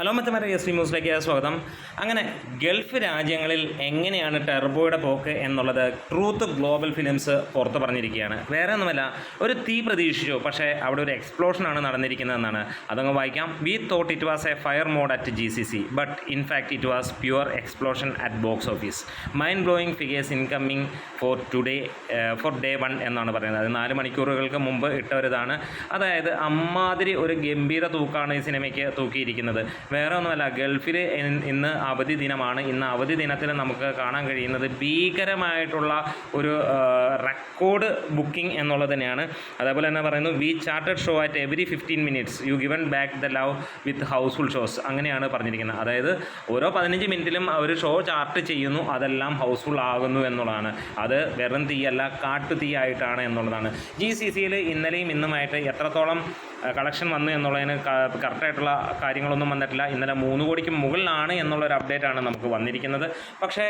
Hello മച്ചമാരെ S T ന്യൂസിലേക്ക് സ്വാഗതം. അങ്ങനെ ഗൾഫ് രാജ്യങ്ങളിൽ എങ്ങനെയാണ് ടെർബോയുടെ പോക്ക് എന്നുള്ളത് ട്രൂത്ത് ഗ്ലോബൽ ഫിലിംസ് പുറത്ത് പറഞ്ഞിരിക്കുകയാണ്. വേറെ ഒന്നുമല്ല ഒരു തീ പ്രതീക്ഷിച്ചു പക്ഷേ അവിടെ ഒരു എക്സ്പ്ലോഷനാണ് നടന്നിരിക്കുന്നതെന്നാണ്. അതങ്ങ് വായിക്കാം. We thought it was a fire mode at G C C but in fact it was pure explosion at box office mind blowing figures incoming for today for day one എന്നാണ് പറയുന്നത്. അത് നാല് മണിക്കൂറുകൾക്ക് മുമ്പ് ഇട്ടവരിതാണ്. അതായത് അമ്മാതിരി ഒരു ഗംഭീര തൂക്കാണ് ഈ സിനിമയ്ക്ക് തൂക്കിയിരിക്കുന്നത്. വേറെ ഒന്നുമല്ല ഗൾഫിൽ ഇന്ന് അവധി ദിനമാണ്. ഇന്ന് അവധി ദിനത്തിൽ നമുക്ക് കാണാൻ കഴിയുന്നത് ഭീകരമായിട്ടുള്ള ഒരു റെക്കോർഡ് ബുക്കിംഗ് എന്നുള്ളത് തന്നെയാണ്. അതേപോലെ തന്നെ പറയുന്നു we charted show at every fifteen minutes you given back the love with housefull shows അങ്ങനെയാണ് പറഞ്ഞിരിക്കുന്നത്. അതായത് ഓരോ പതിനഞ്ച് മിനിറ്റിലും അവർ ഷോ ചാർട്ട് ചെയ്യുന്നു അതെല്ലാം ഹൗസ്ഫുൾ ആകുന്നു എന്നുള്ളതാണ്. അത് വെറും തീയല്ല കാട്ടു തീ ആയിട്ടാണ് എന്നുള്ളതാണ് ജി സി സിയിൽ ഇന്നലെയും ഇന്നുമായിട്ട് എത്രത്തോളം കളക്ഷൻ വന്നു എന്നുള്ളതിന് കറക്റ്റായിട്ടുള്ള കാര്യങ്ങളൊന്നും വന്നിട്ടില്ല. ഇന്നലെ മൂന്ന് കോടിക്ക് മുകളിലാണ് എന്നുള്ളൊരു അപ്ഡേറ്റാണ് നമുക്ക് വന്നിരിക്കുന്നത്. പക്ഷേ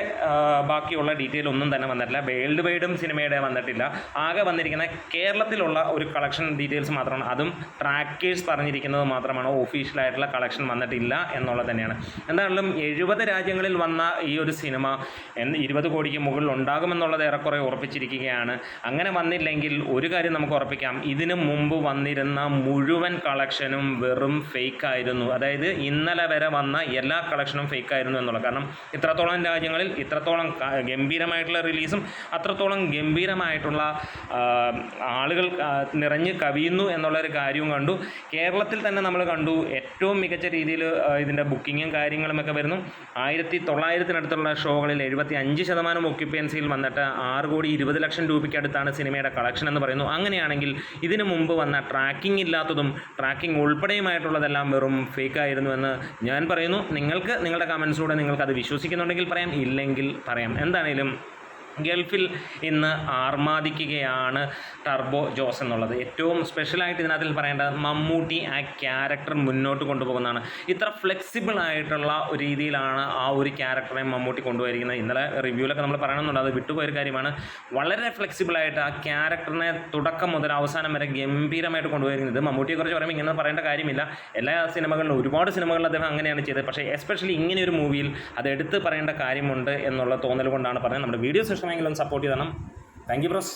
ബാക്കിയുള്ള ഡീറ്റെയിൽ ഒന്നും തന്നെ വന്നിട്ടില്ല. വേൾഡ് വൈഡും സിനിമയുടെ വന്നിട്ടില്ല. ആകെ വന്നിരിക്കുന്ന കേരളത്തിലുള്ള ഒരു കളക്ഷൻ ഡീറ്റെയിൽസ് മാത്രമാണ്. അതും ട്രാക്കേഴ്സ് പറഞ്ഞിരിക്കുന്നത് മാത്രമാണ്. ഒഫീഷ്യലായിട്ടുള്ള കളക്ഷൻ വന്നിട്ടില്ല എന്നുള്ളത് തന്നെയാണ്. എന്തായാലും എഴുപത് രാജ്യങ്ങളിൽ വന്ന ഈ ഒരു സിനിമ എന്ന് ഇരുപത് കോടിക്ക് മുകളിൽ ഉണ്ടാകുമെന്നുള്ളത് ഏറെക്കുറെ ഉറപ്പിച്ചിരിക്കുകയാണ്. അങ്ങനെ വന്നില്ലെങ്കിൽ ഒരു കാര്യം നമുക്ക് ഉറപ്പിക്കാം. ഇതിനു മുമ്പ് വന്നിരുന്ന മുഴുവൻ കളക്ഷനും വെറും ഫേക്ക് ആയിരുന്നു. അതായത് ഇന്നലെ വരെ വന്ന എല്ലാ കളക്ഷനും ഫേക്ക് ആയിരുന്നു എന്നുള്ളത് കാരണം ഇത്രത്തോളം രാജ്യങ്ങളിൽ ഇത്രത്തോളം ഗംഭീരമായിട്ടുള്ള റിലീസും അത്രത്തോളം ഗംഭീരമായിട്ടുള്ള ആളുകൾ നിറഞ്ഞ് കവിയുന്നു എന്നുള്ളൊരു കാര്യവും കണ്ടു. കേരളത്തിൽ തന്നെ നമ്മൾ കണ്ടു ഏറ്റവും മികച്ച രീതിയിൽ ഇതിന്റെ ബുക്കിങ്ങും കാര്യങ്ങളുമൊക്കെ വരുന്നു. ആയിരത്തി തൊള്ളായിരത്തിനടുത്തുള്ള ഷോകളിൽ എഴുപത്തി അഞ്ച് ശതമാനം ഒക്യുപ്പൻസിയിൽ വന്നിട്ട് ആറ് കോടി ഇരുപത് ലക്ഷം രൂപയ്ക്ക് അടുത്താണ് സിനിമയുടെ കളക്ഷൻ എന്ന് പറയുന്നു. അങ്ങനെയാണെങ്കിൽ ഇതിനു മുമ്പ് വന്ന ട്രാക്കിംഗ് ഇല്ലാത്തതും ട്രാക്കിംഗ് ഉൾപ്പെടെയുമായിട്ടുള്ളതെല്ലാം വെറും ഫേക്ക് ആയിരുന്നു എന്ന് ഞാൻ പറയുന്നു. നിങ്ങൾക്ക് നിങ്ങളുടെ കമൻസിലൂടെ നിങ്ങൾക്ക് അത് വിശ്വസിക്കുന്നുണ്ടെങ്കിൽ പറയാം. ഇല്ലെങ്കിൽ പറയാം. എന്താണേലും ഗൾഫിൽ ഇന്ന് ആർമാദിക്കുകയാണ് ടർബോ ജോസ് എന്നുള്ളത്. ഏറ്റവും സ്പെഷ്യലായിട്ട് ഇതിനകത്തിൽ പറയേണ്ടത് മമ്മൂട്ടി ആ ക്യാരക്ടർ മുന്നോട്ട് കൊണ്ടുപോകുന്നതാണ്. ഇത്ര ഫ്ലെക്സിബിൾ ആയിട്ടുള്ള ഒരു രീതിയിലാണ് ആ ഒരു ക്യാരക്ടറെ മമ്മൂട്ടി കൊണ്ടുപോയിരിക്കുന്നത്. ഇന്നലെ റിവ്യൂലൊക്കെ നമ്മൾ പറയണമെന്നുണ്ട് അത് വിട്ടുപോയൊരു കാര്യമാണ്. വളരെ ഫ്ലെക്സിബിളായിട്ട് ആ ക്യാരക്ടറിനെ തുടക്കം മുതൽ അവസാനം വരെ ഗംഭീരമായിട്ട് കൊണ്ടുപോയിരിക്കുന്നത്. ഇത് മമ്മൂട്ടിയെക്കുറിച്ച് പറയുമ്പോൾ ഇങ്ങനെ പറയേണ്ട കാര്യമില്ല. എല്ലാ സിനിമകളിലും ഒരുപാട് സിനിമകളിൽ അദ്ദേഹം അങ്ങനെയാണ് ചെയ്തത്. പക്ഷേ എസ്പെഷ്യലി ഇങ്ങനെ ഒരു മൂവിയിൽ അത് എടുത്ത് പറയേണ്ട കാര്യമുണ്ട് എന്നുള്ള തോന്നൽ കൊണ്ടാണ് പറഞ്ഞത്. നമ്മുടെ വീഡിയോസ് ഇഷ്ടമെങ്കിലും സപ്പോർട്ട് ചെയ്യണം താങ്ക് യു ബ്രോസ്